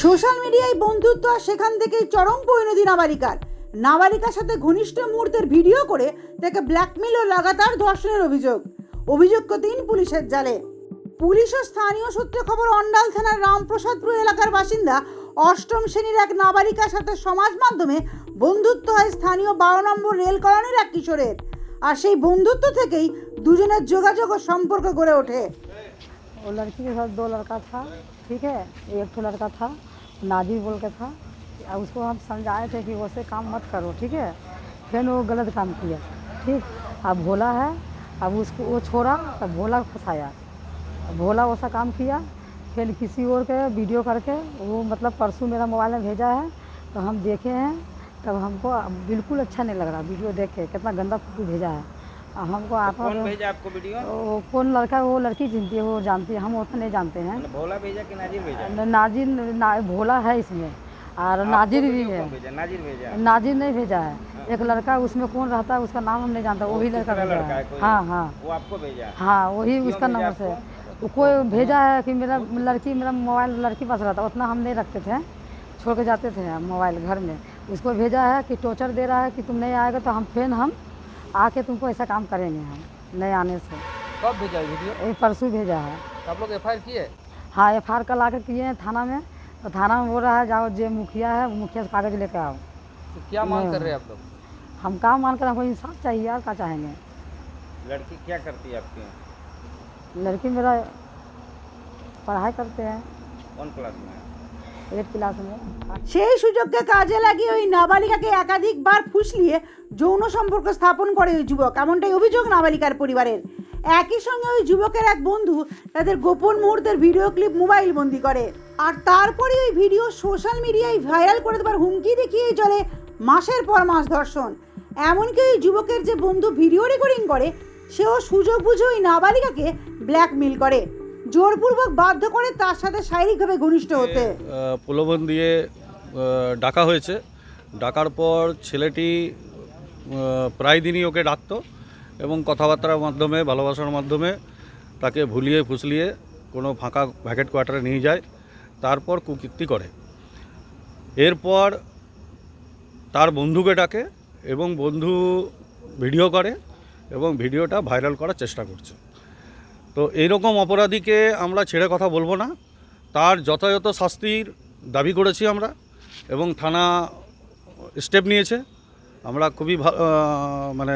Social মিডিয়ায় বন্ধুত্ব আর সেখান থেকেই চরম পরিণতি নাবালিকার নাবালিকার সাথে ঘনিষ্ঠ মুহূর্তের ভিডিও করে তাকে ব্ল্যাকমেল ও লাগাতার ধর্ষণের অভিযোগ অভিযোগ তিন পুলিশের জালে পুলিশ ও স্থানীয় সূত্রে খবর অন্ডাল থানার রামপ্রসাদপুর এলাকার বাসিন্দা অষ্টম শ্রেণীর এক নাবালিকার সাথে সমাজ মাধ্যমে বন্ধুত্ব হয় স্থানীয় বারো নম্বর রেল কলোনির এক কিশোরের আর সেই বন্ধুত্ব থেকেই দুজনের যোগাযোগ ও সম্পর্ক গড়ে ওঠে वो लड़की के साथ दो लड़का था ठीक है एक तो लड़का था नाजिर बोल के था उसको हम समझाए थे कि वैसे काम मत करो, ठीक है? फिर वो गलत काम किया, ठीक? अब भोला है, अब उसको वो छोड़ा, तब भोला फंसाया। भोला वैसा काम किया, फिर किसी और के वीडियो करके वो मतलब परसों मेरा मोबाइल में भेजा है तो हम देखे हैं, तब हमको बिल्कुल अच्छा नहीं लग रहा, वीडियो देख के कितना गंदा फ़ोटो भेजा है। हमको आत्मा कौन भेजा आपको वीडियो? वो कौन लड़का है वो लड़की चिनती है वो जानती है हम उतना नहीं जानते हैं। भोला भेजा कि नाजिर भेजा? नाजिर ना, भोला है इसमें और नाजिर भी है। भेजा? नाजिर भेजा। नाजिर नहीं भेजा है। एक लड़का उसमें कौन रहता है उसका नाम हम नहीं जानता वही लड़का भेजा है है। हाँ हाँ। वो आपको भेजा? हाँ वही उसका नंबर से। कोई भेजा है कि मेरा लड़की मेरा मोबाइल लड़की पास रहता उतना हम नहीं रखते थे। छोड़ के जाते थे मोबाइल घर में। उसको भेजा है कि टोचर दे रहा है कि तुम नहीं आएगा तो हम फिर हम आके तुमको ऐसा काम करेंगे हम नहीं आने से। कब भेजा है वीडियो? ये परसों भेजा है। तो आप लोग एफ़ किए? हाँ एफ़ आई आर कल आकर किए हैं थाना में। तो थाना में बोल रहा है जाओ जो मुखिया है वो मुखिया से कागज़ लेके आओ। तो क्या मांग कर रहे हैं आप लोग? हम काम मान कर हमको इंसाफ चाहिए यार क्या चाहेंगे? लड़की क्या करती है आपकी लड़की मेरा पढ़ाई करते हैं। कौन क्लास में है? ক্লাস সেই সুযোগকে কাজে লাগিয়ে ওই নাবালিকাকে একাধিকবার ফুসলিয়ে যৌন সম্পর্ক স্থাপন করে ওই যুবক। এমনটাই অভিযোগ নাবালিকার পরিবারের। একই সঙ্গে ওই যুবকের এক বন্ধু তাদের গোপন মুহূর্তের ভিডিও ক্লিপ মোবাইল বন্দি করে। আর তারপরে ওই ভিডিও সোশ্যাল মিডিয়ায় ভাইরাল করে দেবার হুমকি দেখিয়ে চলে মাসের পর মাস ধর্ষণ। এমনকি ওই যুবকের যে বন্ধু ভিডিও রেকর্ডিং করে, সেও সুযোগ বুঝে ওই নাবালিকাকে ব্ল্যাকমেল করে। জোরপূর্বক বাধ্য করে তার সাথে শারীরিকভাবে ঘনিষ্ঠ হতে। প্রলোভন দিয়ে ডাকা হয়েছে। ডাকার পর ছেলেটি প্রায় দিনই ওকে ডাকতো এবং কথাবার্তার মাধ্যমে ভালোবাসার মাধ্যমে তাকে ভুলিয়ে ফুসলিয়ে কোনো ফাঁকা ভ্যাকেট কোয়ার্টারে নিয়ে যায় তারপর কুকীর্তি করে। এরপর তার বন্ধুকে ডাকে এবং বন্ধু ভিডিও করে এবং ভিডিওটা ভাইরাল করার চেষ্টা করছে। তো এইরকম অপরাধীকে আমরা ছেড়ে কথা বলব না। তার যথাযথ শাস্তির দাবি করেছি আমরা এবং থানা স্টেপ নিয়েছে। আমরা খুবই মানে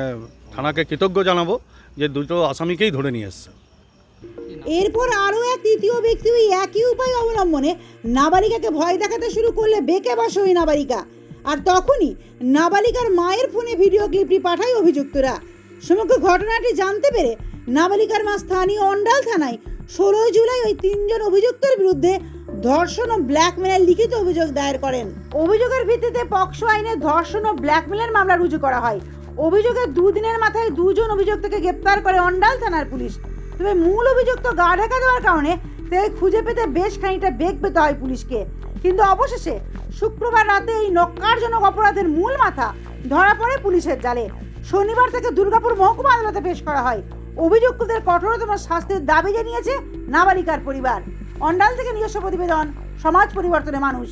থানাকে কৃতজ্ঞ জানাব যে দুটো আসামিকেই ধরে নিয়ে এসছে। এরপর আরও এক তৃতীয় ব্যক্তি ওই একই উপায় অবলম্বনে নাবালিকাকে ভয় দেখাতে শুরু করলে বেঁকে বসে ওই নাবালিকা। আর তখনই নাবালিকার মায়ের ফোনে ভিডিও ক্লিপটি পাঠায় অভিযুক্তরা। সমগ্র ঘটনাটি জানতে পেরে নাবালিকার মা স্থানীয় অন্ডাল থানায় ষোলোই জুলাই ওই তিনজন অভিযুক্তের বিরুদ্ধে ধর্ষণ ও ব্ল্যাকমেলের লিখিত অভিযোগ দায়ের করেন। অভিযোগের ভিত্তিতে পক্সো আইনে ধর্ষণ ও ব্ল্যাকমেলের মামলা রুজু করা হয়। অভিযোগের দুদিনের মাথায় দুজন অভিযুক্তকে গ্রেপ্তার করে অন্ডাল থানার পুলিশ। তবে মূল অভিযুক্ত গা ঢাকা দেওয়ার কারণে তাকে খুঁজে পেতে বেশ খানিকটা বেগ পেতে হয় পুলিশকে। কিন্তু অবশেষে শুক্রবার রাতে এই নক্কারজনক অপরাধের মূল মাথা ধরা পড়ে পুলিশের জালে। শনিবার থেকে দুর্গাপুর মহকুমা আদালতে পেশ করা হয়। অভিযুক্তদের কঠোরতম শাস্তির দাবি জানিয়েছে নাবালিকার পরিবার। অন্ডাল থেকে নিজস্ব প্রতিবেদন সমাজ পরিবর্তনে মানুষ।